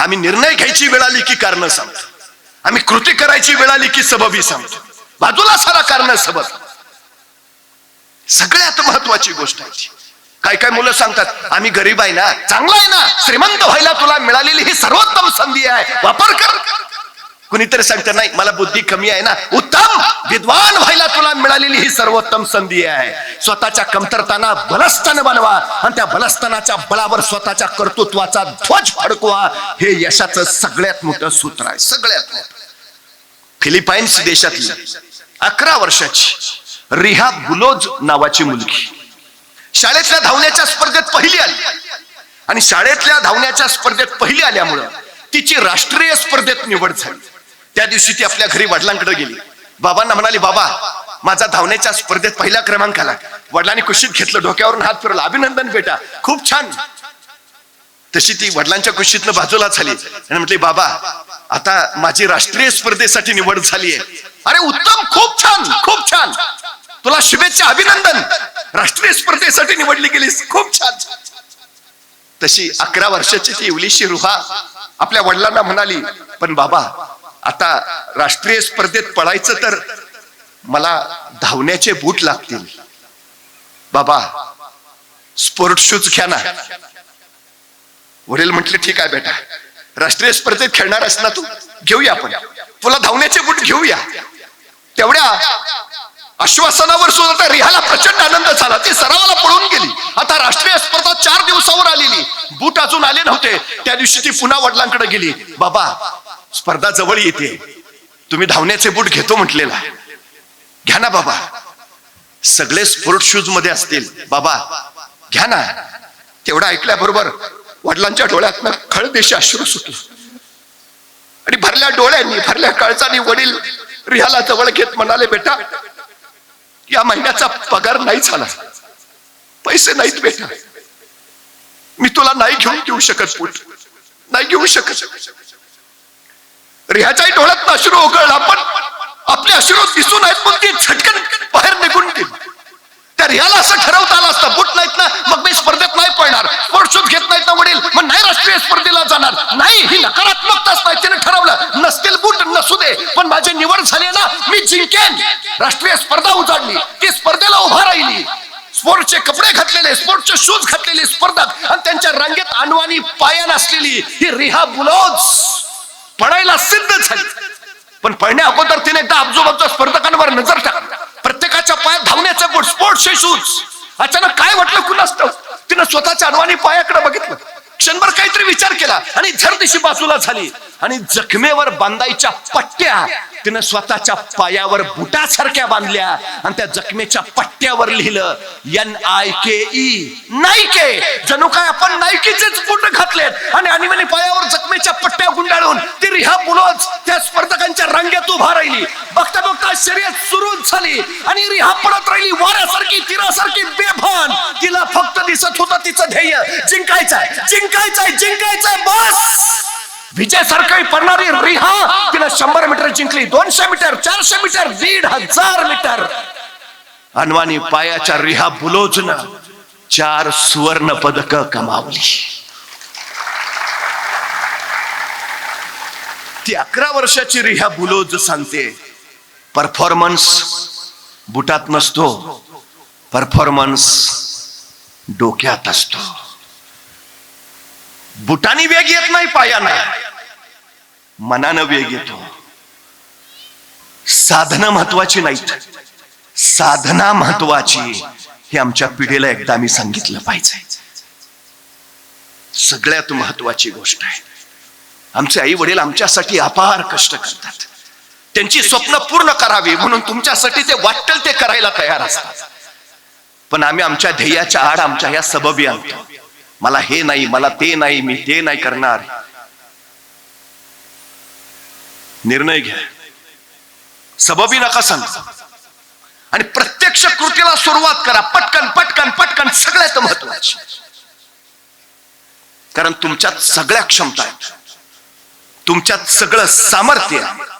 आम्ही निर्णय घ्यायची वेळ आली की कारण सांगतो. आम्ही कृती करायची वेळ आली की सबबी सांगतो. बाजूला सारा कारण सबब. सगळ्यात महत्वाची गोष्ट आहे काय काय मुलं सांगतात आम्ही गरीब आहे ना चांगला आहे ना श्रीमंत व्हायला तुला मिळालेली ही सर्वोत्तम संधी आहे वापर कर. कुणीतरी सांगतं नाही मला बुद्धी कमी आहे ना उत्तम विद्वान व्हायला तुला मिळालेली ही सर्वोत्तम संधी आहे. स्वतःच्या कमतरताना बलस्थान बनवा आणि त्या बलस्थानाच्या बळावर स्वतःच्या कर्तृत्वाचा ध्वज फडकवा. हे यशाचं सगळ्यात मोठं सूत्र आहे सगळ्यात मोठं. फिलिपाईन्स देशातली अकरा वर्षाची रिहा बुलोज नावाची मुलगी. शाळेतल्या धावण्याच्या स्पर्धेत पहिली आली. आणि शाळेतल्या धावण्याच्या स्पर्धेत पहिली आल्यामुळं तिची राष्ट्रीय स्पर्धेत निवड झाली. त्या दिवशी ती आपल्या घरी वडिलांकडे गेली. बाबांना म्हणाली बाबा माझा धावण्याच्या स्पर्धेत पहिला क्रमांक आला वडिलांनी कुशीत घेतलं डोक्यावरून हात फिरवला अभिनंदन बेटा खूप छान. तशी ती वडिलांच्या कुशीतनं बाजूला झाली आणि म्हटली बाबा आता माझी राष्ट्रीय स्पर्धेसाठी निवड झाली आहे अरे उत्तम खूप छान खूप छान. तुला शुभेच्छा अभिनंदन. राष्ट्रीय स्पर्धेसाठी निवडली गेलीस खूप छान. तशी अकरा वर्षाची ती इवलीशी रुहा आपल्या वडिलांना म्हणाली पण बाबा आता राष्ट्रीय स्पर्धेत पळायचं तर मला धावण्याचे बूट लागतील. बाबा स्पोर्ट शूज घ्या ना. वडील म्हटले ठीक आहे बेटा. राष्ट्रीय स्पर्धेत खेळणार आहेस ना तू? घेऊया आपण. तुला धावण्याचे बूट घेऊया. तेवढ्या आश्वासनावर सुद्धा रिहाला प्रचंड आनंद झाला. ती सरावाला पळून गेली. आता राष्ट्रीय स्पर्धा चार दिवसावर आलेली. बूट अजून आले नव्हते. त्या दिवशी ती पुन्हा वडिलांकडे गेली. बाबा स्पर्धा जवळ येते. तुम्ही धावण्याचे बूट घेतो म्हटलेला. घ्या ना बाबा. सगळे स्पोर्ट शूजमध्ये असतील. बाबा घ्या ना. तेवढं ऐकल्याबरोबर वडिलांच्या डोळ्यातनं खळदेशी अश्रू सुटलं आणि भरल्या डोळ्यांनी भरल्या काळजानी वडील रिहाला जवळ घेत म्हणाले बेटा या महिन्याचा पगार नाही झाला. पैसे नाहीत बेटा. मी तुला नाही घेऊन घेऊ शकत पुट. नाही घेऊ शकत. रिहाच्याही डोळ्यात अश्रू ओघळला पण आपले अश्रू दिसून आहेत मग ती झटकन बाहेर निघून गेली. त्या रिहाला असं ठरवता आलं असतं बुट नाहीत ना मग मी स्पर्धेत नाही पळणार. स्पोर्ट शूज घेत नाहीत ना वडील मग नाही राष्ट्रीय स्पर्धेला जाणार. नाही ही नकारात्मकताच नाही. तिने ठरवलं नसतील बूट नसू दे पण माझी निवड झाली ना मी जिंकेन. राष्ट्रीय स्पर्धा उजाडली ती स्पर्धेला उभा राहिली. स्पोर्टचे कपडे घातलेले स्पोर्टचे शूज घातलेले स्पर्धक आणि त्यांच्या रांगेत अनवानी पाया नसलेली ही रिहा बुलोज. पडायला सिद्ध झाली. पण पडण्या अगोदर तिने एकदा आजूबाजूच्या स्पर्धकांवर नजर टाकली. प्रत्येकाच्या पायात धावण्याचा गुड स्पोर्ट्स शूज अचानक काय वाटलं कुणास तिनं स्वतःच्या अनवाणी पायाकडे बघितलं. क्षणभर काहीतरी विचार केला आणि झरदिशी बाजूला झाली. आणि जखमेवर बांधायच्या पट्ट्या. तिनं स्वतःच्या पायावर बुटासारख्या बांधल्या आणि त्या जखमेच्या पट्ट्यावर लिहिलं N I K E Nike. जणू काय आपण नायकीचेच बुट घातलेत. आणि अनिवानी पायावर जखमेच्या पट्ट्या गुंडाळून ती रिहा बुलोज त्या स्पर्धकांच्या रांगेत उभा राहिली. बघता बघता शर्यत सुरू झाली आणि रिहा पडत राहिली वाऱ्यासारखी तिरासारखी बेभान. तिला फक्त दिसत होतं तिचं ध्येय. जिंकायचंय जिंकायचंय जिंकायचंय बस विजयासारखी पडणारी रिहा तिनं शंभर मीटर जिंकली दोनशे मीटर चारशे मीटर दीड हजार मीटर. अनवानी पायाच्या रिहा बुलोजन चार सुवर्ण पदक कमावली. ती अकरा वर्षाची रिहा बुलोज सांगते परफॉर्मन्स बुटात नसतो परफॉर्मन्स डोक्यात असतो. बुटानी वेग येत नाही पायानं मनानं वेग येतो. साधना महत्वाची नाहीत. साधना महत्वाची हे आमच्या पिढीला एकदा मी सांगितलं पाहिजे. सगळ्यात महत्वाची गोष्ट आहे. आमचे आई वडील आमच्यासाठी अपार कष्ट करतात. त्यांची स्वप्न पूर्ण करावी म्हणून तुमच्यासाठी ते वाटेल ते करायला तयार असतात. पण आम्ही आमच्या ध्येयाच्या आड आमच्या या सबबी आणतो. मला हे नाही मला ते नाही मी ते नाही करणार. निर्णय घ्या. सबबी नका सांग. आणि प्रत्यक्ष कृतीला सुरुवात करा. पटकन पटकन पटकन. सगळ्यात महत्वाची. कारण तुमच्यात सगळ्या क्षमता आहेत. तुमच्यात सगळं सामर्थ्य आहे.